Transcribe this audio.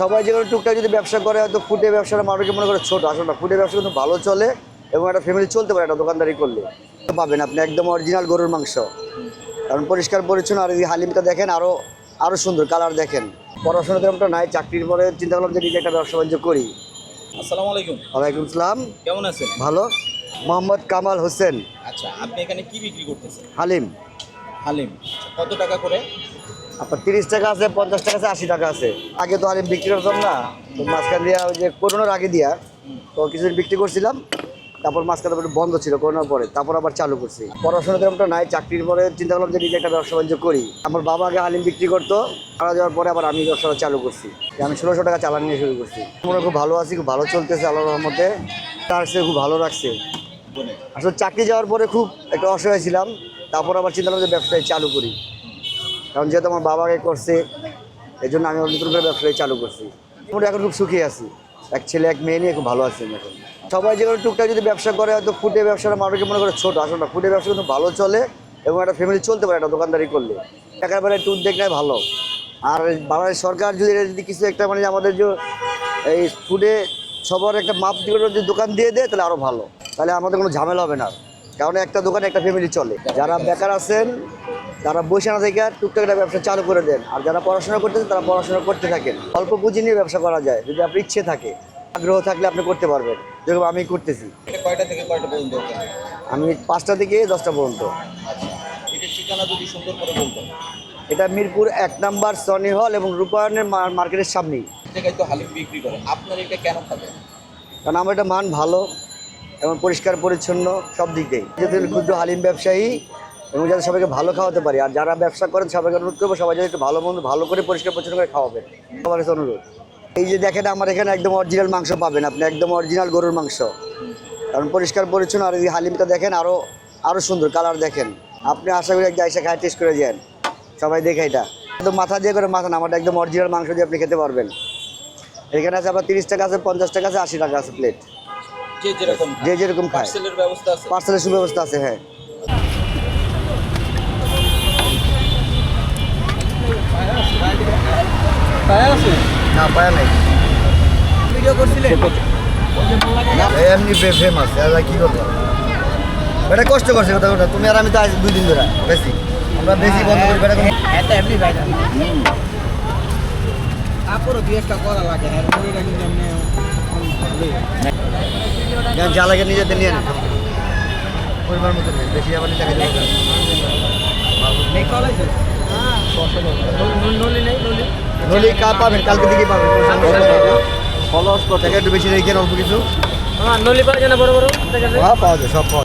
সবাই যেগুলো টুকটাক যদি ব্যবসা করে হয়তো ফুটে ব্যবসাটা মানুষকে মনে করে ছোট। আসলে ফুটে ব্যবসা কিন্তু ভালো চলে এবং একটা ফ্যামিলি চলতে পারে একটা দোকানদারি করলে। পাবেন আপনি একদম অরিজিনাল গরুর মাংস। কারণ পরিষ্কার পরিচ্ছন্ন আর এই হালিমটা দেখেন আরও আরও সুন্দর কালার দেখেন। পড়াশোনা তেমনটা নাই চাকরির পরে চিন্তা করলাম যে নিজে একটা ব্যবসা বাণিজ্য করি। আসসালামু আলাইকুম। ওয়ালাইকুম আসসালাম কেমন আছেন? ভালো। মোহাম্মদ কামাল হোসেন। আচ্ছা আপনি এখানে কি বিক্রি করতেছেন? হালিম। হালিম। কত টাকা করে? আপনার তিরিশ টাকা আছে, পঞ্চাশ টাকা আছে, আশি টাকা আছে। আগে তো হালিম বিক্রি করতাম না, তো মাঝখান দিয়া ওই যে করোনার আগে দিয়া, তো কিছুদিন বিক্রি করছিলাম, তারপর মাঝখানে বন্ধ ছিল করোনার পরে, তারপর আবার চালু করছি। পড়াশোনা তেমনটা নাই, চাকরির পরে চিন্তা করলাম যে নিজে একটা ব্যবসা বাণিজ্য করি। আমার বাবা আগে হালিম বিক্রি করতো, মারা যাওয়ার পরে আবার আমি ব্যবসাটা চালু করছি। আমি ষোলোশো টাকা চালান নিয়ে শুরু করছি। আমরা খুব ভালো আছি, খুব ভালো চলতেছে আল্লাহ রহমতে। তার সে খুব ভালো রাখছে। আসলে চাকরি যাওয়ার পরে খুব একটা অসহায় ছিলাম, তারপর আবার চিন্তা করলাম যে ব্যবসায় চালু করি। কারণ যেহেতু আমার বাবাকে করছে এই জন্য আমি নতুন করে ব্যবসায় চালু করছি। মোটামুটি এখন খুব সুখী আছি। এক ছেলে, এক মেয়ে নিয়ে খুব ভালো আছি এখন। সবাই যেগুলো টুকটাক যদি ব্যবসা করে, হয়তো ফুটে ব্যবসাটা মানুষকে মনে করে ছোট। আসলে না, ফুটে ব্যবসা কিন্তু ভালো চলে এবং একটা ফ্যামিলি চলতে পারে, একটা দোকানদারি করলে। বেলায় একটু নেয় ভালো। আর বাংলাদেশ সরকার যদি যদি কিছু একটা মানে আমাদের যে এই ফুডে সবার একটা মাপ দিয়ে যদি দোকান দিয়ে দেয়, তাহলে আরও ভালো। তাহলে আমাদের কোনো ঝামেলা হবে না। কারণ একটা দোকানে একটা ফ্যামিলি চলে। যারা বেকার আছেন তারা বসে না থেকে টুকটাক একটা ব্যবসা চালু করে দেন। আর যারা পড়াশোনা করতেছেন তারা পড়াশোনা করতে থাকেন। অল্প পুঁজি নিয়ে ব্যবসা করা যায় যদি আপনার ইচ্ছে থাকে। আগ্রহ থাকলে আপনি করতে পারবেন। যেরকম আমি করতেছি। কয়টা থেকে কয়টা পর্যন্ত আমি পাঁচটা থেকে দশটা পর্যন্ত। আচ্ছা। এটা মিরপুর এক নাম্বার সনি হল এবং রূপায়ণের মার্কেটের সামনেই। তো হালিম বিক্রি করে। আপনার এটা কেন খাবেন কারণ আমার এটা মান ভালো এবং পরিষ্কার পরিচ্ছন্ন সব দিক যেহেতু ক্ষুদ্র হালিম ব্যবসায়ী এবং যাতে সবাইকে ভালো খাওয়াতে পারি। আর যারা ব্যবসা করেন সবাইকে অনুরোধ করব সবাই যদি একটু ভালো মন্দ ভালো করে পরিষ্কার পরিচ্ছন্ন করে খাওয়াবেন। সবার কাছে অনুরোধ। এই যে দেখেন আমার এখানে একদম অরিজিনাল মাংস পাবেন আপনি একদম অরিজিনাল গরুর মাংস। কারণ পরিষ্কার পরিচ্ছন্ন আর এই হালিমটা দেখেন আরও আরও সুন্দর কালার দেখেন। আপনি আশা করি একটা এসে খায় টেস্ট করে যান। সবাই দেখে এটা। একদম মাথা দিয়ে করে মাথা না আমারটা একদম অরিজিনাল মাংস দিয়ে আপনি খেতে পারবেন। এখানে আছে আপনার তিরিশ টাকা আছে পঞ্চাশ টাকা আছে আশি টাকা আছে প্লেট যে যেরকম যে যেরকম খায়। পার্সেলের ব্যবস্থা আছে? পার্সেলের আছে? হ্যাঁ না পায়া নাই। ভিডিও করছিলেন এমনি ফেমাস কি করব? এটা কষ্ট করছে কথা কথা তুমি আর আমি তো আজ দুই দিন ধরে বেশি। আমরা বেশি বন্ধ করি বেটা এটা এমনি ভাইরাল তারপরে দুই একটা করা লাগে আর যা লাগে নিজেদের নিয়ে নেন পরিমাণ মতো নেই বেশি আবার নিতে। নেই কলাইছে নলি নেই নলি নলি কা পাবেন কালকে দিকে পাবেন নেই। ফলস টাকা একটু বেশি রেখে অল্প কিছু। হ্যাঁ নলি পাওয়া যায় না বড় বড়। হ্যাঁ পাওয়া যায় সব পাওয়া।